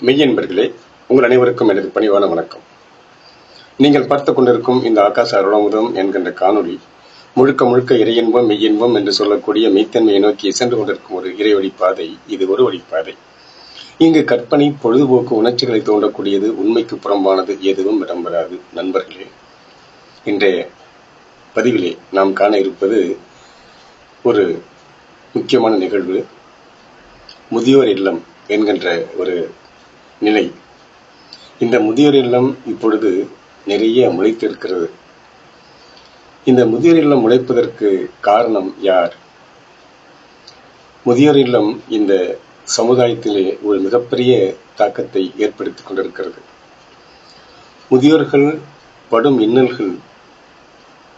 மெய்யன்பர்களே உங்கள் அனைவருக்கும் எனது பணிவான வணக்கம். நீங்கள் பார்த்து கொண்டிருக்கும் இந்த ஆகாச அருளமுதம் என்கின்ற காணொளி முழுக்க முழுக்க இறையின்பம் மெய்யின்பம் என்று சொல்லக்கூடிய மெய்த்தன்மையை நோக்கி சென்று கொண்டிருக்கும் ஒரு இறைவழி பாதை இது ஒரு வழிப்பாதை. இங்கு கற்பனை பொழுதுபோக்கு உணர்ச்சிகளை தோன்றக்கூடியது உண்மைக்கு புறம்பானது எதுவும் இடம்பெறாது நண்பர்களே. இன்றைய பதிவிலே நாம் காண இருப்பது ஒரு முக்கியமான நிகழ்வு முதியோர் இல்லம் என்கின்ற ஒரு நிலை. இந்த முதியோர் இல்லம் இப்பொழுது நிறைய முளைத்திருக்கிறது. இந்த முதியோர் இல்லம் முளைப்பதற்கு காரணம் யார்? முதியோர் இல்லம் இந்த சமுதாயத்திலே ஒரு மிகப்பெரிய தாக்கத்தை ஏற்படுத்திக் கொண்டிருக்கிறது. முதியோர்கள் படும் இன்னல்கள்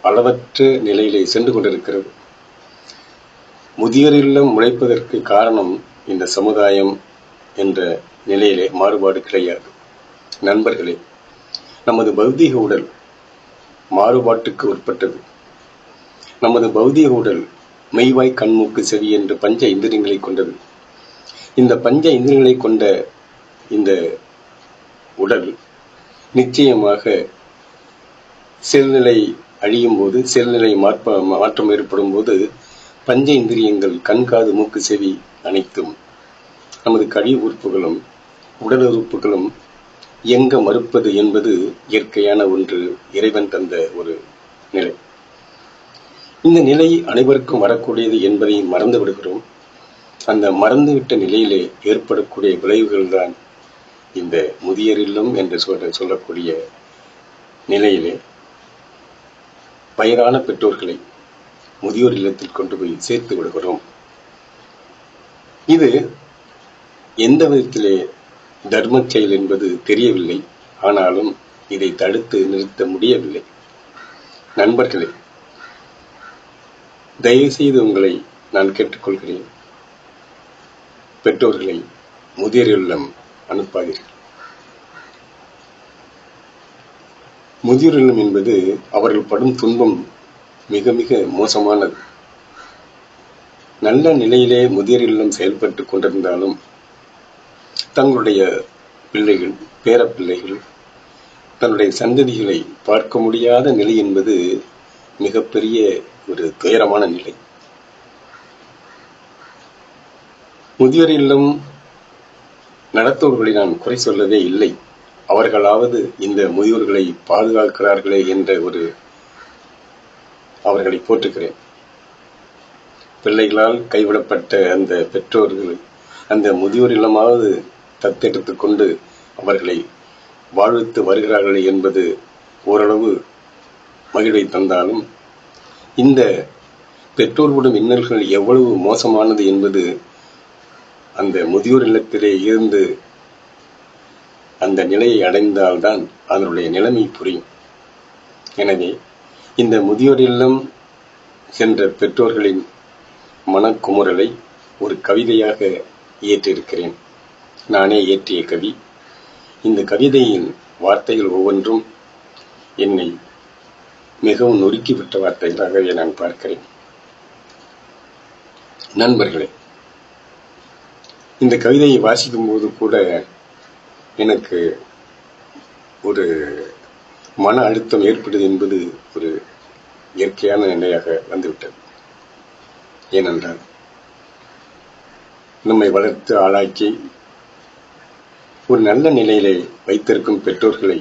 அளவற்ற நிலையிலே சென்று கொண்டிருக்கிறது. முதியோர் இல்லம் முளைப்பதற்கு காரணம் இந்த சமுதாயம் என்ற நிலையிலே மாறுபாடு கிடையாது. நண்பர்களே நமது பௌதீக உடல் மாறுபாட்டுக்கு உட்பட்டது. நமது பௌதீக உடல் மெய்வாய் கண்மூக்கு செவி என்று பஞ்ச இந்திரியங்களை கொண்டது. இந்த பஞ்ச இந்திரியங்களை கொண்ட இந்த உடல் நிச்சயமாக செல்நிலை அழியும் போது செல்நிலை மாற்ப மாற்றம் ஏற்படும் போது பஞ்ச இந்திரியங்கள் கண்காது மூக்கு செவி அனைத்தும் நமது கழிவு உறுப்புகளும் உடல் உறுப்புகளும் இயங்க மறுப்பது என்பது இயற்கையான ஒன்று இறைவன் தந்த ஒரு நிலை. இந்த நிலை அனைவருக்கும் வரக்கூடியது என்பதை மறந்து விடுகிறோம். அந்த மறந்துவிட்ட நிலையிலே ஏற்படக்கூடிய விளைவுகள் தான் இந்த முதியர் இல்லம் என்று சொல்ல சொல்லக்கூடிய நிலையிலே. வயதான பெற்றோர்களை முதியோர் இல்லத்தில் கொண்டு போய் சேர்த்து விடுகிறோம். இது எந்த விதத்திலே தர்மச் செயல் என்பது தெரியவில்லை. ஆனாலும் இதை தடுத்து நிறுத்த முடியவில்லை. நண்பர்களே தயவு செய்து உங்களை நான் கேட்டுக்கொள்கிறேன். பெற்றோர்களை முதியோர் இல்லம் அனுப்பாதீர்கள். முதியோர் இல்லம் என்பது அவர்கள் படும் துன்பம் மிக மிக மோசமானது. நல்ல நிலையிலே முதியோர் இல்லம் செயல்பட்டு கொண்டிருந்தாலும் தங்களுடைய பிள்ளைகள் பேரப்பிள்ளைகள் தன்னுடைய சந்ததிகளை பார்க்க முடியாத நிலை என்பது மிகப்பெரிய ஒரு துயரமான நிலை. முதியோர் இல்லம் நடத்துவர்களை நான் குறை சொல்லவே இல்லை. அவர்களாவது இந்த முதியோர்களை பாதுகாக்கிறார்களே என்ற ஒரு அவர்களை போற்றுகிறேன். பிள்ளைகளால் கைவிடப்பட்ட அந்த பெற்றோர்கள் அந்த முதியோர் இல்லமாவது தத்தெடுத்து கொண்டு அவர்களை வாழ்த்து வருகிறார்கள் என்பது ஓரளவு மகிழ்வை தந்தாலும் இந்த பெற்றோர்களுடன் இன்னல்கள் எவ்வளவு மோசமானது என்பது அந்த முதியோர் இல்லத்திலே இருந்து அந்த நிலையை அடைந்தால்தான் அதனுடைய நிலைமை புரியும். எனவே இந்த முதியோர் இல்லம் சென்ற பெற்றோர்களின் மனக்குமுறலை ஒரு கவிதையாக இயற்றிருக்கிறேன் நானே இயற்றிய கவி. இந்த கவிதையின் வார்த்தைகள் ஒவ்வொன்றும் என்னை மிகவும் நொறுக்கிவிட்ட வார்த்தைகளாகவே நான் பார்க்கிறேன். நண்பர்களே இந்த கவிதையை வாசிக்கும் போது கூட எனக்கு ஒரு மன அழுத்தம் ஏற்படுது என்பது ஒரு இயற்கையான நிலையாக வந்துவிட்டது. ஏனென்றால் நம்மை வளர்த்து ஆளாக்கி ஒரு நல்ல நிலையிலே வைத்திருக்கும் பெற்றோர்களை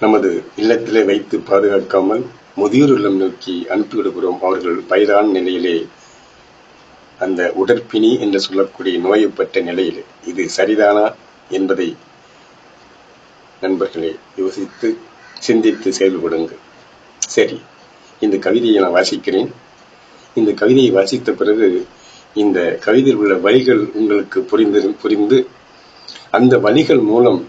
நமது இல்லத்திலே வைத்து பாதுகாக்காமல் முதியோர் இல்லம் நோக்கி அனுப்பிவிடுகிறோம் அவர்கள் வயதான நிலையிலே அந்த உடற்பிணி என்று சொல்லக்கூடிய நோயப்பட்ட நிலையில். இது சரிதானா என்பதை நண்பர்களே யோசித்து சிந்தித்து செயல்படுங்கள் சரி இந்த கவிதையை நான் வாசிக்கிறேன். இந்த கவிதையை வாசித்த பிறகு இந்த கவிதையில் உள்ள வரிகள் உங்களுக்கு புரிந்து புரிந்து அந்த வழிகள் மூலம்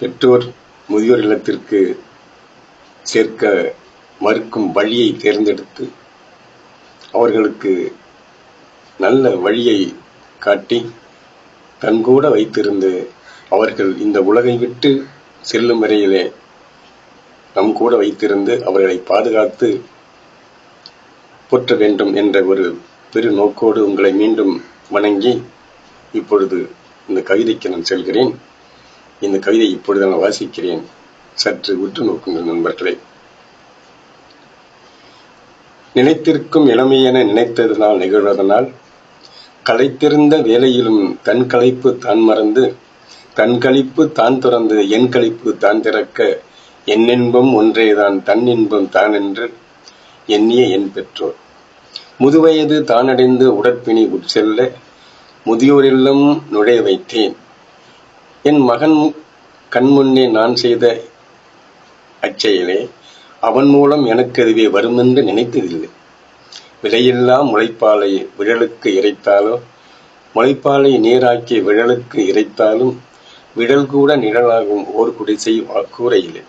பெற்றோர் முதியோர் இல்லத்திற்கு சேர்க்க மறுக்கும் வழியை தேர்ந்தெடுத்து அவர்களுக்கு நல்ல வழியை காட்டி தன்கூட வைத்திருந்து அவர்கள் இந்த உலகை விட்டு செல்லும் வரையிலே நம் கூட வைத்திருந்து அவர்களை பாதுகாத்து போற்ற வேண்டும் என்ற ஒரு பெரு நோக்கோடு உங்களை மீண்டும் வணங்கி இப்பொழுது இந்த கவிதைக்கு நான் செல்கிறேன். இந்த கவிதை இப்பொழுது நான் வாசிக்கிறேன். சற்று உற்று நோக்குங்கள் நண்பர்களே. நினைத்திருக்கும் இளமையென நினைத்ததனால் நிகழ்வதனால் களைத்திருந்த வேலையிலும் தன் களைப்பு தான் மறந்து தன் கழிப்பு தான் துறந்து என் கழிப்பு தான் திறக்க என் இன்பம் ஒன்றேதான் தன் இன்பம் தான் என்று எண்ணிய என் பெற்றோர். முதுவயது தானடைந்து உடற்பிணி உட்செல்ல முதியோரெல்லாம் நுழைய வைத்தேன். என் மகன் கண்முன்னே நான் செய்த அச்செயலே அவன் மூலம் எனக்கு அதுவே வருமென்று நினைத்ததில்லை. விலையெல்லாம் முளைப்பாலை விழலுக்கு இறைத்தாலோ முளைப்பாலை நீராக்கி விழலுக்கு இறைத்தாலும் விடல் கூட நிழலாகும் ஓர் குடிசை கூரையிலே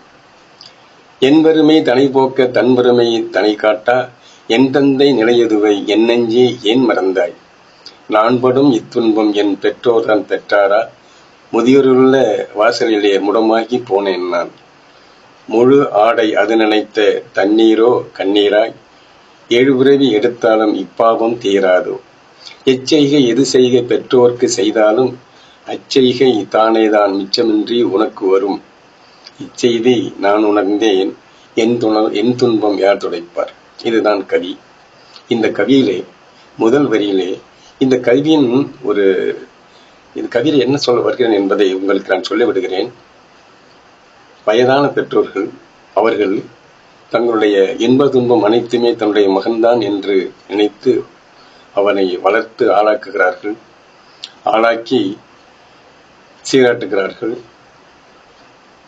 என் வறுமை தனை போக்க தன் வறுமை தனை காட்டா என் தந்தை நிலையதுவை என் நெஞ்சே ஏன் மறந்தாய்? நான் படும் இத்துன்பம் என் பெற்றோர் தான் பெற்றாரா? முதியோருள்ள வாசலிலே முடமாகி போனேன் நான். முழு ஆடை அது நினைத்த தண்ணீரோ கண்ணீராய் ஏழு பிறவி எடுத்தாலும் இப்பாவம் தீராதோ? எச்செய்கை எது செய்க பெற்றோர்க்கு செய்தாலும் அச்செய்கை தானேதான் மிச்சமின்றி உனக்கு வரும். இச்செய்தி நான் உணர்ந்தேன். என் துண என் துன்பம் யார் துடைப்பார்? இதுதான் கவி. இந்த கவியிலே முதல் வரியிலே இந்த கவியின் ஒரு இந்த கவியில் என்ன சொல்ல வருகிறேன் என்பதை உங்களுக்கு நான் சொல்லிவிடுகிறேன். வயதான பெற்றோர்கள் அவர்கள் தங்களுடைய இன்ப துன்பம் அனைத்துமே தன்னுடைய மகன்தான் என்று நினைத்து அவனை வளர்த்து ஆளாக்குகிறார்கள். ஆளாக்கி சீராட்டுகிறார்கள்.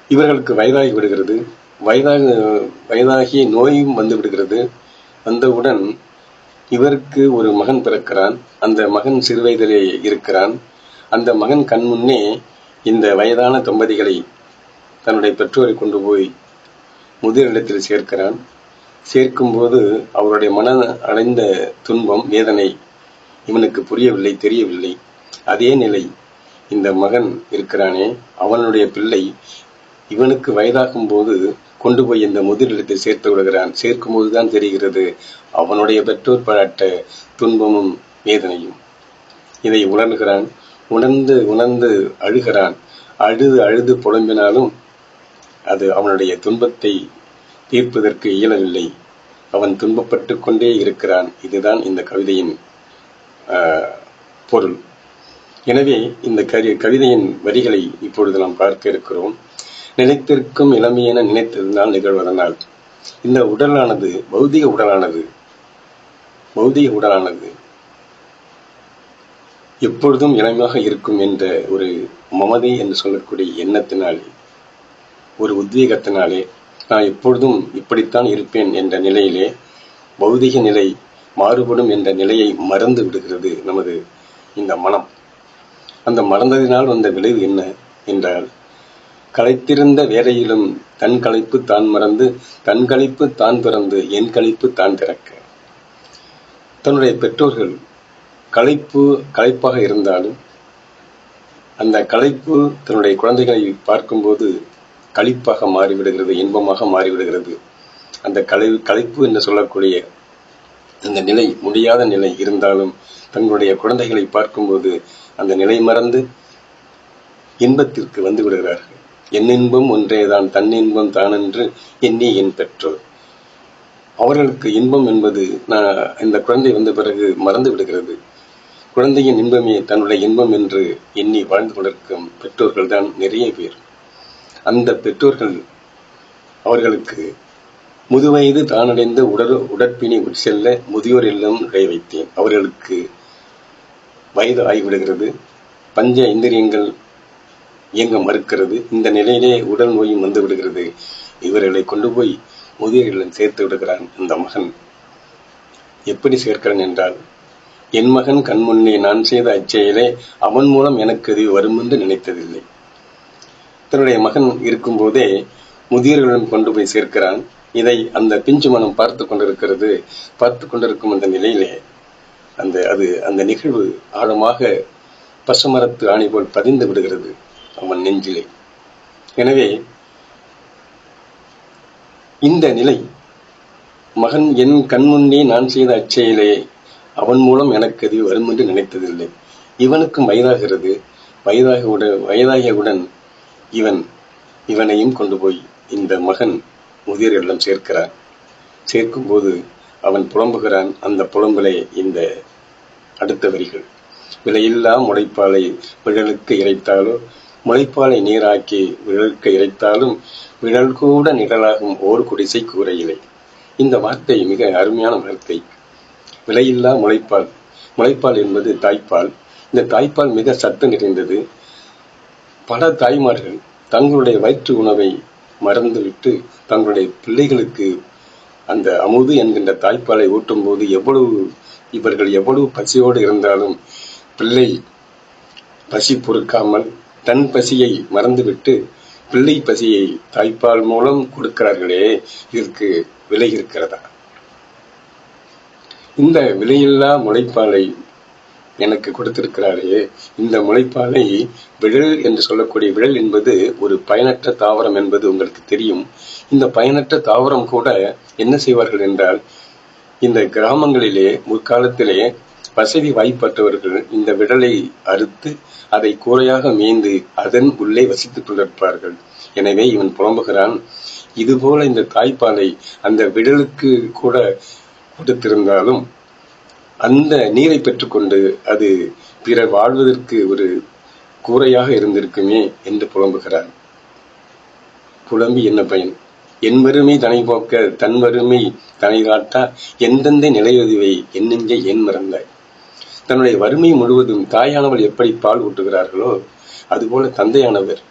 இவர்களுக்கு வயதாகி விடுகிறது. வயதாக வயதாகிய நோயும் வந்து விடுகிறது. வந்தவுடன் இவருக்கு ஒரு மகன் பிறக்கிறான். அந்த மகன் சிறுவயதிலே இருக்கிறான். அந்த மகன் கண் முன்னே இந்த வயதான தம்பதிகளை தன்னுடைய பெற்றோரை கொண்டு போய் முதிரிடத்தில் சேர்க்கிறான். சேர்க்கும்போது அவருடைய மன அடைந்த துன்பம் வேதனை இவனுக்கு புரியவில்லை தெரியவில்லை. அதே நிலை இந்த மகன் இருக்கிறானே. அவனுடைய பிள்ளை இவனுக்கு வயதாகும் போது கொண்டு போய் இந்த முதிரிடத்தை சேர்த்து விடுகிறான். சேர்க்கும் போதுதான் தெரிகிறது அவனுடைய பெற்றோர் பாராட்ட துன்பமும் வேதனையும். இதை உணர்கிறான். உணர்ந்து உணர்ந்து அழுகிறான். அழுது அழுது புலம்பினாலும் அது அவனுடைய துன்பத்தை தீர்ப்பதற்கு இயலவில்லை. அவன் துன்பப்பட்டு கொண்டே இருக்கிறான். இதுதான் இந்த கவிதையின் பொருள். எனவே இந்த கவிதையின் வரிகளை இப்பொழுது நாம் பார்க்க இருக்கிறோம். நினைத்திருக்கும் இளமையென நினைத்ததினால் நிகழ்வதனால் இந்த உடலானது பௌதிக உடலானது பௌதிக உடலானது எப்பொழுதும் இளமையாக இருக்கும் என்ற ஒரு மமதை என்று சொல்லக்கூடிய எண்ணத்தினாலே ஒரு உத்வேகத்தினாலே நான் எப்பொழுதும் இப்படித்தான் இருப்பேன் என்ற நிலையிலே பௌதிக நிலை மாறுபடும் என்ற நிலையை மறந்து விடுகிறது நமது இந்த மனம். அந்த மறந்ததினால் வந்த விளைவு என்ன என்றால் களைத்திருந்த வேலையிலும் தன் களைப்பு தான் மறந்து தன் கழிப்பு தான் பிறந்து என் கழிப்பு தான் திறக்க. தன்னுடைய பெற்றோர்கள் களைப்பு களைப்பாக இருந்தாலும் அந்த களைப்பு தன்னுடைய குழந்தைகளை பார்க்கும்போது களிப்பாக மாறிவிடுகிறது இன்பமாக மாறிவிடுகிறது. அந்த கலை களைப்பு என்று சொல்லக்கூடிய அந்த நிலை முடியாத நிலை இருந்தாலும் தங்களுடைய குழந்தைகளை பார்க்கும்போது அந்த நிலை மறந்து இன்பத்திற்கு வந்து விடுகிறார்கள். என் இன்பம் ஒன்றேதான் தன் இன்பம் தான் என்று எண்ணி என் பெற்றோர். அவர்களுக்கு இன்பம் என்பது நான் இந்த குழந்தை வந்த பிறகு மறந்து விடுகிறது. குழந்தையின் இன்பமே தன்னுடைய இன்பம் என்று எண்ணி வாழ்ந்து கொண்டிருக்கும் பெற்றோர்கள் தான் நிறைய பேர். அந்த பெற்றோர்கள் அவர்களுக்கு முதுவயது தானடைந்த உடல் உடற்பிணி செல்ல முதியோர் இல்லம் நுழைய வைத்தேன். அவர்களுக்கு வயது ஆகிவிடுகிறது. பஞ்ச இந்திரியங்கள் இயங்க மறுக்கிறது. இந்த நிலையிலே உடல் நோயும் வந்து விடுகிறது. இவர்களை கொண்டு போய் முதியவர்களிடம் சேர்த்து விடுகிறான் இந்த மகன். எப்படி சேர்க்கிறான் என்றால் என் மகன் கண்முன்னே நான் செய்த அச்செயலே அவன் மூலம் எனக்கு அது வரும் என்று நினைத்ததில்லை. தன்னுடைய மகன் இருக்கும்போதே முதியர்களிடம் கொண்டு போய் சேர்க்கிறான். இதை அந்த பிஞ்சு மனம் பார்த்து கொண்டிருக்கிறது பார்த்து கொண்டிருக்கும் அந்த நிலையிலே அந்த அது அந்த நிகழ்வு ஆழமாக பசுமரத்து ஆணி போல் பதிந்து விடுகிறது. அவன் நெஞ்சிலே. எனவே இந்த நிலை மகன் என் கண்முன்னே நான் செய்த அச்செயலே அவன் மூலம் எனக்கு அது வரும் என்று நினைத்ததில்லை. இவனுக்கும் வயதாகிறது. வயதாகியுடன் வயதாகியவுடன் இவன் இவனையும் கொண்டு போய் இந்த மகன் முதியர் இல்லம் சேர்க்கிறான். சேர்க்கும்போது அவன் புலம்புகிறான். அந்த புலம்பலே இந்த அடுத்த வரிகள் விலையில்லா முளைப்பாலை விழலுக்கு இறைத்தாலோ முளைப்பாலை நீராக்கி விழல்க இறைத்தாலும் விழல் கூட நிழலாகும் ஓர் குடிசை கூரையிலே. இந்த வார்த்தை மிக அருமையான வார்த்தை. விலையில்லா முளைப்பால். முளைப்பால் என்பது தாய்ப்பால். இந்த தாய்ப்பால் மிக சத்து நிறைந்தது. பல தாய்மார்கள் தங்களுடைய வயிற்று உணவை மறந்துவிட்டு தங்களுடைய பிள்ளைகளுக்கு அந்த அமுது என்கின்ற தாய்ப்பாலை ஊட்டும் போது எவ்வளவு இவர்கள் எவ்வளவு பசியோடு இருந்தாலும் பிள்ளை பசி பொறுக்காமல் தன் பசியை மறந்துவிட்டு பிள்ளை பசியை தாய்ப்பால் மூலம் கொடுக்கிறார்களே இதற்கு விலை இருக்கிறதா? இந்த விலையில்லா முளைப்பாலை எனக்கு கொடுத்திருக்கிறாரே இந்த முளைப்பாலை விழல் என்று சொல்லக்கூடிய விழல் என்பது ஒரு பயனற்ற தாவரம் என்பது உங்களுக்கு தெரியும். இந்த பயனற்ற தாவரம் கூட என்ன செய்வார்கள் என்றால் இந்த கிராமங்களிலே முற்காலத்திலே வசதி வாய்ப்பற்றவர்கள் இந்த விடலை அறுத்து அதை கூரையாக மேய்ந்து அதன் உள்ளே வசித்துக் கொண்டிருப்பார்கள். எனவே இவன் புலம்புகிறான். இதுபோல இந்த தாய்ப்பாலை அந்த விடலுக்கு கூட கொடுத்திருந்தாலும் அந்த நீரை பெற்றுக்கொண்டு அது பிறர் வாழ்வதற்கு ஒரு கூரையாக இருந்திருக்குமே என்று புலம்புகிறார் புலம்பி என்ன பயன்? என் வறுமை தனை போக்க தன் வறுமை தனை காட்டா எந்தெந்த நிலையுதவை என் மறந்தாய்? தன்னுடைய வறுமை முழுவதும் தாயானவள் எப்படி பால் ஊட்டுகிறார்களோ அதுபோல தந்தையானவர்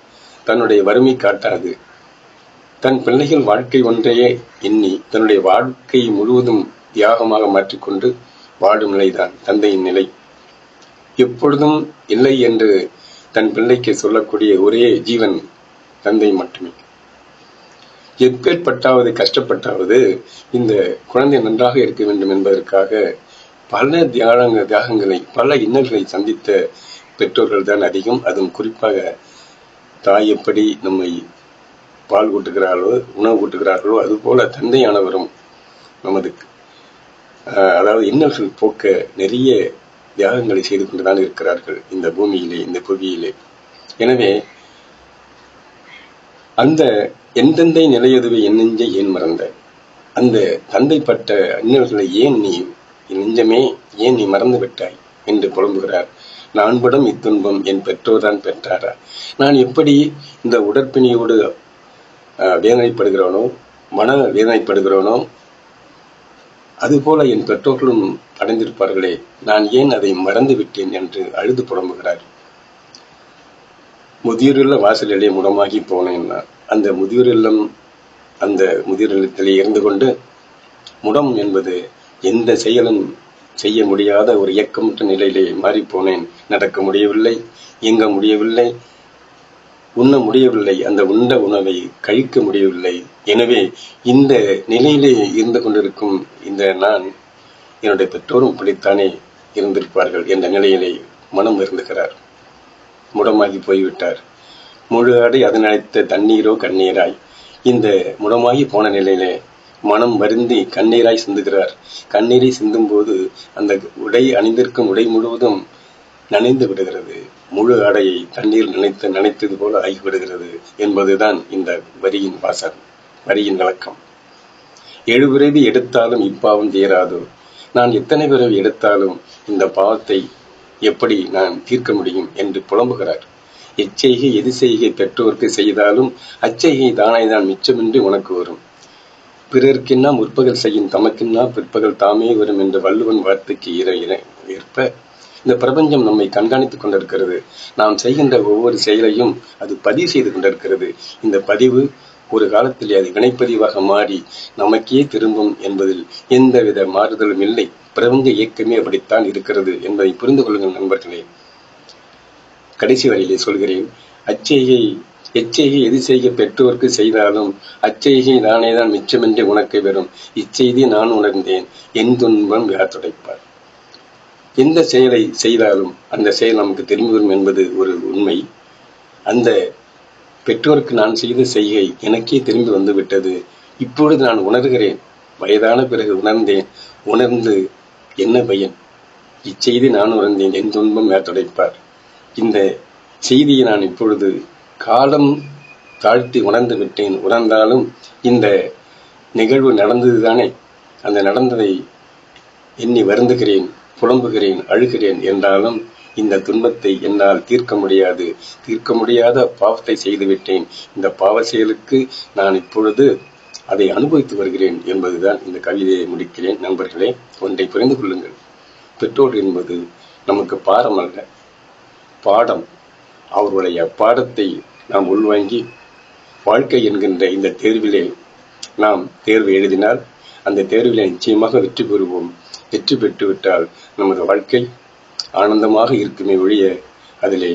தன்னுடைய வறுமை காட்டாது. தன் பிள்ளைகள் வாழ்க்கை ஒன்றையே எண்ணி தன்னுடைய வாழ்க்கை முழுவதும் தியாகமாக மாற்றிக்கொண்டு வாடும் நிலைதான் தந்தையின் நிலை. எப்பொழுதும் இல்லை என்று தன் பிள்ளைக்கு சொல்லக்கூடிய ஒரே ஜீவன் தந்தை மட்டுமே. எப்பேற்பட்டாவது கஷ்டப்பட்டாவது இந்த குழந்தை நன்றாக இருக்க வேண்டும் என்பதற்காக பல தியாகங்க தியாகங்களை பல இன்னல்களை சந்தித்த பெற்றோர்கள் தான் அதிகம். அதுவும் குறிப்பாக தாய் எப்படி நம்மை பால் கூட்டுகிறார்களோ உணவு கூட்டுகிறார்களோ அதுபோல தந்தையானவரும் நமது அதாவது இன்னல்கள் போக்க நிறைய தியாகங்களை செய்து கொண்டுதான் இருக்கிறார்கள் இந்த பூமியிலே இந்த புவியிலே. எனவே அந்த எந்தெந்தை நிலையதுவை என் ஏன் மறந்த? அந்த தந்தைப்பட்ட இன்னல்களை ஏன் நீ நெஞ்சமே ஏன் நீ மறந்து விட்டாய்? என்று புலம்புகிறார். நான் படம் இத்துன்பம் என் பெற்றோர்தான் பெற்றாரா? நான் எப்படி இந்த உடற்பிணியோடு வேதனைப்படுகிறவனோ மன வேதனைப்படுகிறவனோ அதுபோல என் பெற்றோர்களும் அடைந்திருப்பார்களே நான் ஏன் அதை மறந்து விட்டேன் என்று அழுது புலம்புகிறார். முதியோருள்ள வாசலிலே முடமாகி போனேன் அந்த முதியோர் இல்லம் அந்த முதியோர் இல்லத்திலே இருந்து கொண்டு முடம் என்பது எந்த செயலும் செய்ய முடியாத ஒரு இயக்கமற்ற நிலையிலே மாறிப்போனேன். நடக்க முடியவில்லை இயங்க முடியவில்லை உண்ண முடியவில்லை அந்த உண்ட உணவை கழிக்க முடியவில்லை. எனவே இந்த நிலையிலே இருந்து கொண்டிருக்கும் இந்த நான் என்னுடைய பெற்றோரும் இப்படித்தானே இருந்திருப்பார்கள் என்ற நிலையிலே மனம் இருந்துகிறார். முடமாகி போய்விட்டார். முழு ஆடை அதனழைத்த தண்ணீரோ கண்ணீராய் இந்த முடமாகி போன நிலையிலே மனம் வருந்தி கண்ணீராய் சிந்துகிறார். கண்ணீரை சிந்தும் போது அந்த உடை அணிந்திருக்கும் உடை முழுவதும் நனைந்து விடுகிறது. முழு ஆடையை தண்ணீர் நினைத்து நினைத்தது போல ஆகிவிடுகிறது என்பதுதான் இந்த வரியின் வாசகம் வரியின் விளக்கம். ஏழு பிறவி எடுத்தாலும் இப்பாவம் தீராதோ. நான் எத்தனை பிறவி எடுத்தாலும் இந்த பாவத்தை எப்படி நான் தீர்க்க முடியும் என்று புலம்புகிறார். எச்செய்கை எது செய்கை பெற்றோருக்கு செய்தாலும் அச்செய்கை தானே தான் மிச்சமின்றி உனக்கு வரும். பிறர்க்கின்னா முற்பகல் செய்யும் தமக்கின்னா பிற்பகல் தாமே வரும் என்ற வள்ளுவன் வார்த்தைக்கு ஏற்ப இந்த பிரபஞ்சம் நம்மை கண்காணித்துக் கொண்டிருக்கிறது. நாம் செய்கின்ற ஒவ்வொரு செயலையும் அது பதிவு செய்து கொண்டிருக்கிறது. இந்த பதிவு ஒரு காலத்தில் அது வினைப்பதிவாக மாறி நமக்கே திரும்பும் என்பதில் எந்தவித மாறுதலும் இல்லை. பிரபஞ்ச இயக்கமே அப்படித்தான் இருக்கிறது என்பதை புரிந்து கொள்ளுங்கள் நண்பர்களே. கடைசி வரையிலே சொல்கிறேன் அச்சையை எச்செய்கை எது செய்க பெற்றோருக்கு செய்தாலும் அச்செய்கை நானேதான் மிச்சமின்றி உனக்கு வரும் இச்செய்தி நான் உணர்ந்தேன். என் துன்பம் துடைப்பார்? எந்த செயலை செய்தாலும் அந்த செயல் நமக்கு திரும்பி வரும் என்பது ஒரு உண்மை. அந்த பெற்றோருக்கு நான் செய்த செய்கை எனக்கே திரும்பி வந்து விட்டது இப்பொழுது நான் உணர்கிறேன். வயதான பிறகு உணர்ந்தேன். உணர்ந்து என்ன பயன்? இச்செய்தி நான் உணர்ந்தேன். என் துன்பம் துடைப்பார்? இந்த செய்தியை நான் இப்பொழுது காலம் தாழ்த்தி உணர்ந்து விட்டேன். உணர்ந்தாலும் இந்த நிகழ்வு நடந்தது தானே அந்த நடந்ததை எண்ணி வருந்துகிறேன் புலம்புகிறேன் அழுகிறேன் என்றாலும் இந்த துன்பத்தை என்னால் தீர்க்க முடியாது. தீர்க்க முடியாத பாவத்தை செய்துவிட்டேன் இந்த பாவ செயலுக்கு நான் இப்பொழுது அதை அனுபவித்து வருகிறேன் என்பதுதான் இந்த கவிதையை முடிக்கிறேன். நண்பர்களே ஒன்றை புரிந்து கொள்ளுங்கள். பெற்றோர் என்பது நமக்கு பாரம் அல்ல பாடம் அவருடைய பாடத்தை நாம் உள்வாங்கி வாழ்க்கை என்கின்ற இந்த தேர்விலே நாம் தேர்வு எழுதினால் அந்த தேர்விலே நிச்சயமாக வெற்றி பெறுவோம். வெற்றி பெற்றுவிட்டால் நமது வாழ்க்கை ஆனந்தமாக இருக்குமே ஒழிய அதிலே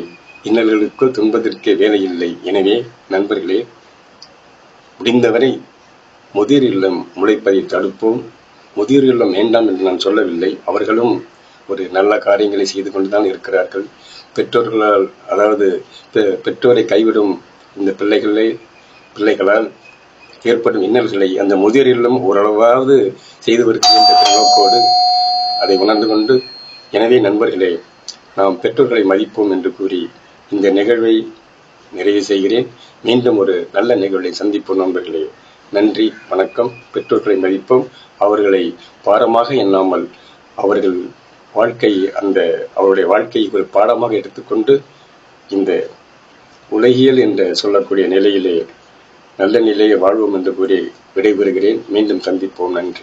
இன்னல்களுக்குள் துன்பத்திற்கே வேலை இல்லை எனவே நண்பர்களே முடிந்தவரை முதிர் இல்லம் முளைப்பதை தடுப்போம். முதிர் இல்லம் வேண்டாம் என்று நான் சொல்லவில்லை. அவர்களும் ஒரு நல்ல காரியங்களை செய்து கொண்டுதான் இருக்கிறார்கள். பெற்றோர்களால் அதாவது பெ- பெற்றோரை கைவிடும் இந்த பிள்ளைகளை பிள்ளைகளால் ஏற்படும் இன்னல்களை அந்த முதியோரிலும் ஓரளவாவது செய்து வருகின்ற நோக்கோடு அதை உணர்ந்து கொண்டு எனவே நண்பர்களே நாம் பெற்றோர்களை மதிப்போம் என்று கூறி இந்த நிகழ்வை நிறைவு செய்கிறேன். மீண்டும் ஒரு நல்ல நிகழ்வை சந்திப்போம் நண்பர்களே. நன்றி வணக்கம். பெற்றோர்களை மதிப்போம். அவர்களை பாரமாக எண்ணாமல் அவர்கள் வாழ்க்கை அந்த அவருடைய வாழ்க்கையை ஒரு பாடமாக எடுத்துக்கொண்டு இந்த உலகியல் என்று சொல்லக்கூடிய நிலையிலே நல்ல நிலையை வாழ்வோம் என்று கூறி விடைபெறுகிறேன். மீண்டும் சந்திப்போம். நன்றி.